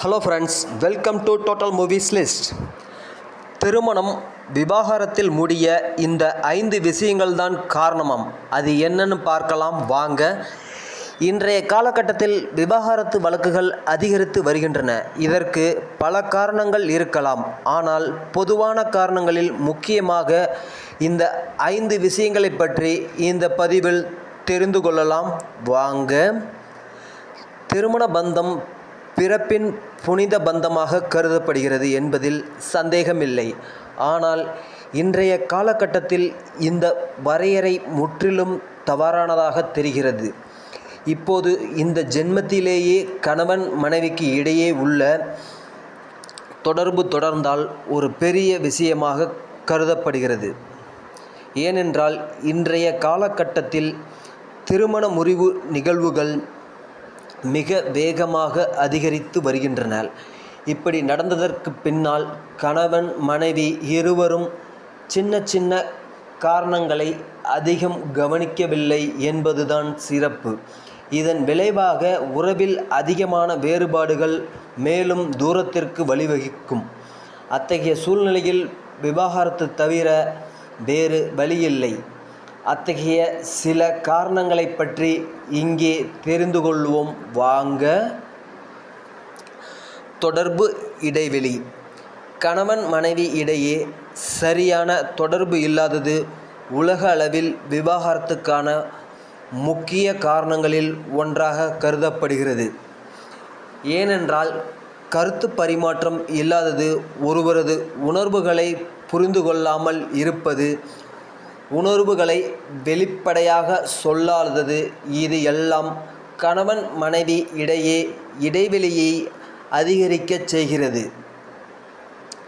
Hello friends welcome to total movies list திருமணம் விவாகரத்தில் முடிய இந்த ஐந்து விஷயங்கள் தான் காரணமாம். அது என்னன்னு பார்க்கலாம் வாங்க. இன்றைய காலகட்டத்தில் விவாகரத்து வழக்குகள் அதிகரித்து வருகின்றன. இதற்கு பல காரணங்கள் இருக்கலாம். ஆனால் பொதுவான காரணங்களில் முக்கியமாக இந்த ஐந்து விஷயங்களை பற்றி இந்த பதிவில் தெரிந்து கொள்ளலாம். வாங்க. திருமண பந்தம் பிறப்பின் புனித பந்தமாக கருதப்படுகிறது என்பதில் சந்தேகமில்லை. ஆனால் இன்றைய காலகட்டத்தில் இந்த வரையறை முற்றிலும் தவறானதாக தெரிகிறது. இப்போது இந்த ஜென்மத்திலேயே கணவன் மனைவிக்கு இடையே உள்ள தொடர்பு தொடர்ந்தால் ஒரு பெரிய விஷயமாக கருதப்படுகிறது. ஏனென்றால் இன்றைய காலகட்டத்தில் திருமண முறிவு நிகழ்வுகள் மிக வேகமாக அதிகரித்து வருகின்றன இப்படி நடந்ததற்கு பின்னால் கணவன் மனைவி இருவரும் சின்ன சின்ன காரணங்களை அதிகம் கவனிக்கவில்லை என்பதுதான் சிறப்பு. இதன் விளைவாக உறவில் அதிகமான வேறுபாடுகள் மேலும் தூரத்திற்கு வழிவகுக்கும். அத்தகைய சூழ்நிலையில் விவாகரத்து தவிர வேறு வழியில்லை. அத்தகைய சில காரணங்களை பற்றி இங்கே தெரிந்து கொள்வோம். வாங்க. தொடர்பு இடைவெளி. கணவன் மனைவி இடையே சரியான தொடர்பு இல்லாதது உலக அளவில் விவாகரத்துக்கான முக்கிய காரணங்களில் ஒன்றாக கருதப்படுகிறது. ஏனென்றால் கருத்து பரிமாற்றம் இல்லாதது ஒருவரது உணர்வுகளை புரிந்து கொள்ளாமல் இருப்பது உணர்வுகளை வெளிப்படையாக சொல்லாதது இது எல்லாம் கணவன் மனைவி இடையே இடைவெளியை அதிகரிக்கச் செய்கிறது.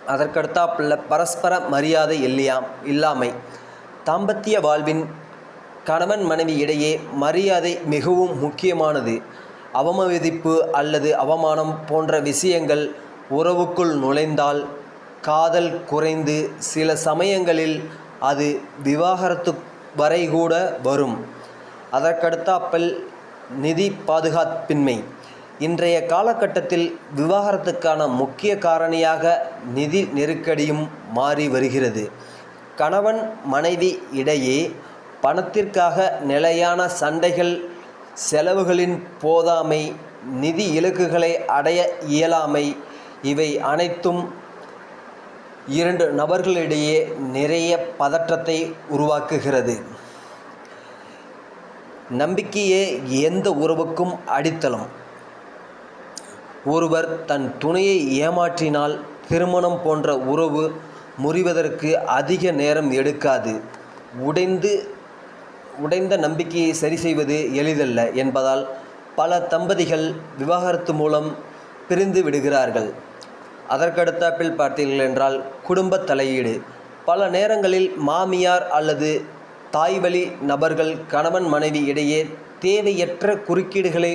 அதற்கடுத்தாப்புல பரஸ்பர மரியாதை இல்லையாம் இல்லாமை. தாம்பத்திய வாழ்வின் கணவன் மனைவி இடையே மரியாதை மிகவும் முக்கியமானது. அவமதிப்பு அல்லது அவமானம் போன்ற விஷயங்கள் உறவுக்குள் நுழைந்தால் காதல் குறைந்து சில சமயங்களில் அது விவாகரத்து வரை கூட வரும். அதற்கடுத்தாப்பில் நிதி பாதுகாப்பின்மை. இன்றைய காலகட்டத்தில் விவாகரத்துக்கான முக்கிய காரணியாக நிதி நெருக்கடியும் மாறி வருகிறது. கணவன் மனைவி இடையே பணத்திற்காக நிலையான சண்டைகள் செலவுகளின் போதாமை நிதி இலக்குகளை அடைய இயலாமை இவை அனைத்தும் இரண்டு நபர்களிடையே நிறைய பதற்றத்தை உருவாக்குகிறது. நம்பிக்கையே எந்த உறவுக்கும் அடித்தளம். ஒருவர் தன் துணையை ஏமாற்றினால் திருமணம் போன்ற உறவு முறிவதற்கு அதிக நேரம் எடுக்காது. உடைந்து உடைந்த நம்பிக்கையை சரி செய்வது எளிதல்ல என்பதால் பல தம்பதிகள் விவாகரத்து மூலம் பிரிந்து விடுகிறார்கள். அதற்கடுத்தாப்பில் பார்த்தீர்கள் என்றால் குடும்ப தலையீடு. பல நேரங்களில் மாமியார் அல்லது தாய்வழி நபர்கள் கணவன் மனைவி இடையே தேவையற்ற குறுக்கீடுகளை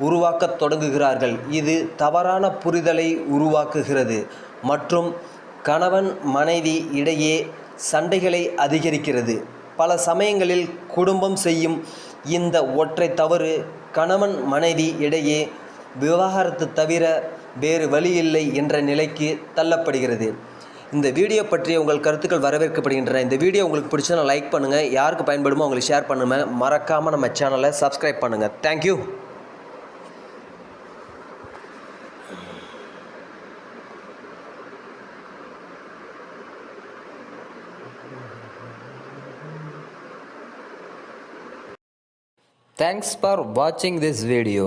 உருவாக்கத் தொடங்குகிறார்கள். இது தவறான புரிதலை உருவாக்குகிறது. மற்றும் கணவன் மனைவி இடையே சண்டைகளை அதிகரிக்கிறது. பல சமயங்களில் குடும்பம் செய்யும் இந்த ஒற்றை தவறு கணவன் மனைவி இடையே விவாகரத்து தவிர வேறு வழியில்லை என்ற நிலைக்கு தள்ளப்படுகிறது. இந்த வீடியோ பற்றிய உங்கள் கருத்துக்கள் வரவேற்கப்படுகின்றன. இந்த வீடியோ உங்களுக்கு பிடிச்சதுன்னா லைக் பண்ணுங்கள் யாருக்கு பயன்படுமோ அவங்களுக்கு ஷேர் பண்ணுங்கள் மறக்காமல் நம்ம சேனலை சப்ஸ்கிரைப் பண்ணுங்கள் thank you Thanks for watching this video.